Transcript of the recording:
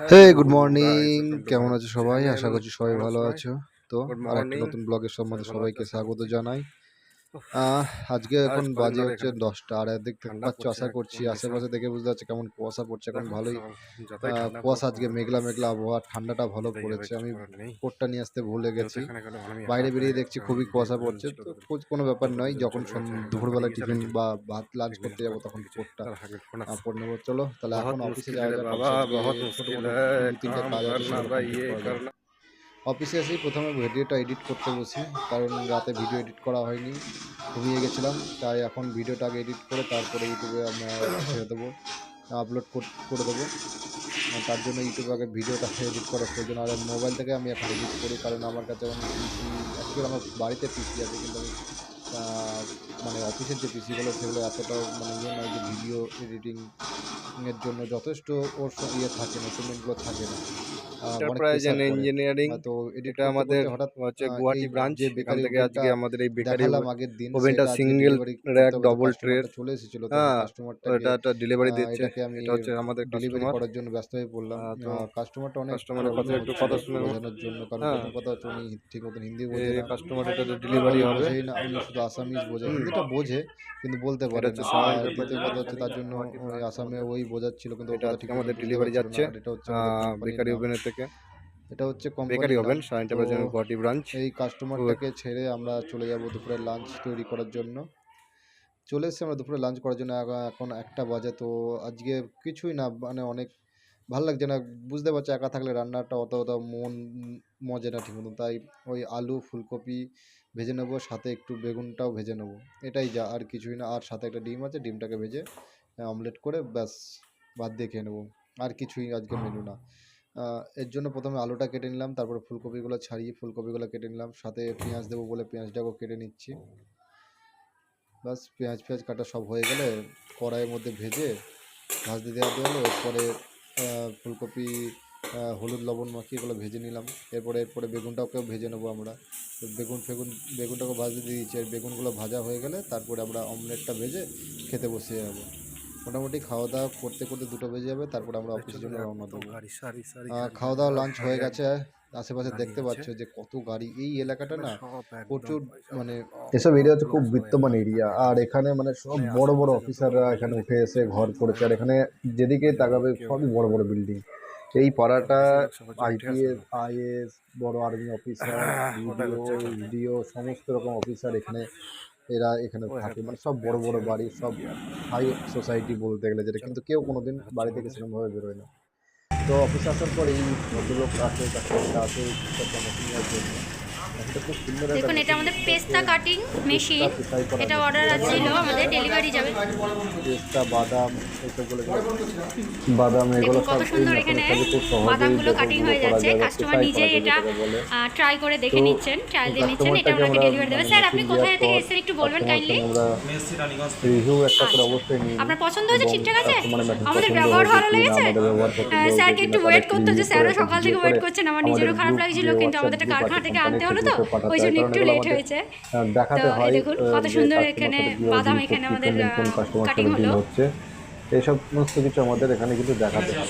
হে good morning কেমন আছো সবাই? আশা করছি সবাই ভালো আছো। তো আরেকটা আর একটা নতুন ব্লগের সম্বন্ধে সবাইকে স্বাগত জানাই। আজকে এখন বাজে হচ্ছে দশটা আর দেখতে পাচ্ছ আশা করছি আশেপাশে দেখে বুঝতে পারছি কেমন কুয়াশা পড়ছে এখন ভালোই। কুয়াশা আজকে মেঘলা মেঘলা আবহাওয়া ঠান্ডাটা ভালো পড়েছে আমি কোটটা নিয়ে আসতে ভুলে গেছি। বাইরে বেরিয়ে দেখছি খুবই কুয়াশা পড়ছে তো কোনো ব্যাপার নয় যখন দুপুরবেলা টিফিন বা ভাত লাঞ্চ করতে যাব তখন কোটটা পড়ে নেব। চলো তাহলে এখন অফিসে যাওয়া অফিসে এসেই প্রথমে ভিডিওটা এডিট করতে বসি, কারণ রাতে ভিডিও এডিট করা হয়নি। ঘুমিয়ে গেছিলাম, তাই এখন ভিডিওটা এডিট করে তারপরে ইউটিউবে আমরা ছেড়ে দেবো, আপলোড করে দেবো। তার জন্য ইউটিউবে আগে ভিডিওটা এডিট করার প্রয়োজন, আর মোবাইল থেকে আমি এখন এডিট করি, কারণ আমার কাছে এখন পিসি অ্যাকচুয়ালি আমার বাড়িতে পিসি আছে, কিন্তু আমি মানে অফিসের যে পিসিগুলো, সেগুলো এতটা মানে ইয়ে নয় যে ভিডিও এডিটিং এর জন্য যথেষ্ট ওর ইয়ে থাকে না ইনস্ট্রুমেন্টগুলো থাকে না। এন্টারপ্রাইজ এন্ড ইঞ্জিনিয়ারিং তো এটা আমাদের হঠাৎ হচ্ছে গুয়াহাটি ব্রাঞ্চ এখান থেকে আজকে আমাদের এই বেকারি আগের দিন ওভেনটা সেটা আজকে single delivery করতে rack, হবে, তো double customer টা tray। চলে এসেছিল হ্যাঁ, এটা একটা ডেলিভারি দিচ্ছে এটা হচ্ছে আমাদের ডেলিভারি করার জন্য ব্যস্ত হয়ে পড়লাম তো কাস্টমারটা অনেক কাস্টমারের কথা একটু কথা শুনে বোঝানোর জন্য কারণ হ্যাঁ। কথা হচ্ছে উনি ঠিক মতন হিন্দি বোঝে কাস্টমার এটা ডেলিভারি হবে না উনি শুধু আসামিজ বোঝে। হিন্দিটা বোঝে কিন্তু বলতে পারে না। কথা হচ্ছে তার জন্য আসামে ওই বোঝাচ্ছিল কিন্তু এটা ঠিক আমাদের মতো না। যাচ্ছে। এটা হচ্ছে বেকারি ওভেনের থেকে। এটা হচ্ছে bakery oven science enterprise Guwahati branch এই কাস্টমারটাকে ছেড়ে আমরা চলে যাব দুপুরে লাঞ্চ তৈরি করার জন্য। চলে এসেছি আমরা দুপুরে লাঞ্চ করার জন্য। এখন একটা বাজে। তো আজকে কিছুই না মানে অনেক ভালো লাগছে না। বুঝতে পারছ একা থাকলে রান্নাটা অত অত মন মজে না ঠিক মতন তাই ওই আলু ফুলকপি ভেজে নেব সাথে একটু বেগুনটাও ভেজে নেব। এটাই যা আর কিছুই না। আর সাথে একটা ডিম আছে ডিমটাকে ভেজে অমলেট করে ব্যাস ভাত দিয়ে খেয়ে নেব। আর কিছুই আজকে মেনু না। এর জন্য প্রথমে আলুটা কেটে নিলাম, তারপরে ফুলকপিগুলো ছাড়িয়ে ফুলকপিগুলো কেটে নিলাম, সাথে পেঁয়াজ দেবো বলে পেঁয়াজটাকেও কেটে নিচ্ছি। বাস পেঁয়াজ পেঁয়াজ কাটা সব হয়ে গেলে কড়াইয়ের মধ্যে ভেজে ভাজতে দেওয়া হলো এরপরে ফুলকপি হলুদ, লবণ মাখিয়ে এগুলো ভেজে নিলাম। এরপরে এরপরে বেগুনটাকেও ভেজে নেব আমরা। বেগুন ফেগুন বেগুনটাকে ভাজতে দিয়ে দিচ্ছি, আর বেগুনগুলো ভাজা হয়ে গেলে তারপরে আমরা অমলেটটা ভেজে খেতে বসে যাব। মোটামুটি খাওয়া দাওয়া করতে করতে দুটো বেজে যাবে তারপরে আমরা অফিসের জন্য রওনা দেবো গাড়ি সারি সারি আহ, খাওয়া দাওয়া লাঞ্চ হয়ে গেছে আশেপাশে দেখতে পাচ্ছ যে কত গাড়ি এই এলাকাটা না প্রচুর মানে এসব এরিয়া হচ্ছে খুব বিত্তমান এরিয়া আর এখানে মানে সব বড় বড় অফিসাররা এখানে উঠে এসে ঘর করেছে। আর এখানে যেদিকে তাকাবে সবই বড় বড় বিল্ডিং এই পাড়াটা আইপিএস আইএস বড় আর্মি অফিসার ভিডিও ভিডিও সমস্ত রকম অফিসার এখানে এরা এখানে থাকে। মানে সব বড় বড় বাড়ি সব হাই সোসাইটি বলতে গেলে যেটা কিন্তু কেউ কোনোদিন বাড়ি থেকে সেরকমভাবে বেরোয় না। তো অফিস আসার পর এই ভদ্রলোক আসে তাকে আসে জন্য। দেখুন এটা আমাদের পেস্তা কাটিং মেশিন। এটা অর্ডার ছিল আমাদের ডেলিভারি যাবে। পেস্তা বাদাম এইসবগুলো বাদাম এগুলো দেখুন কত সুন্দর এখানে বাদামগুলো কাটিং হয়ে যাচ্ছে। কাস্টমার নিজেই এটা ট্রাই করে দেখে নিচ্ছেন ট্রায়াল দিয়ে নিচ্ছেন এটা কাস্টমারটাকে ডেলিভারি দেবে। স্যার আপনি কোথায় থেকে এসেছেন একটু বলবেন কাইন্ডলি রিভিউ একটা করে আচ্ছা। অবশ্যই আপনার পছন্দ হয়েছে? ঠিকঠাক আছে। আমাদের ব্যবহার ভালো লেগেছে? স্যারকে একটু ওয়েট করতে হচ্ছে। স্যারও সকাল থেকে ওয়েট করছেন। আমার নিজেরও খারাপ লাগছিল কিন্তু আমাদের একটা কারখানা থেকে আনতে হলো তো ওই জন্য একটু লেট হয়েছে। দেখাতে হয় দেখুন কত সুন্দর এখানে বাদাম এখানে আমাদের কাটিং হলো। এইসব সমস্ত কিছু আমাদের এখানে কিন্তু দেখাতে হয়।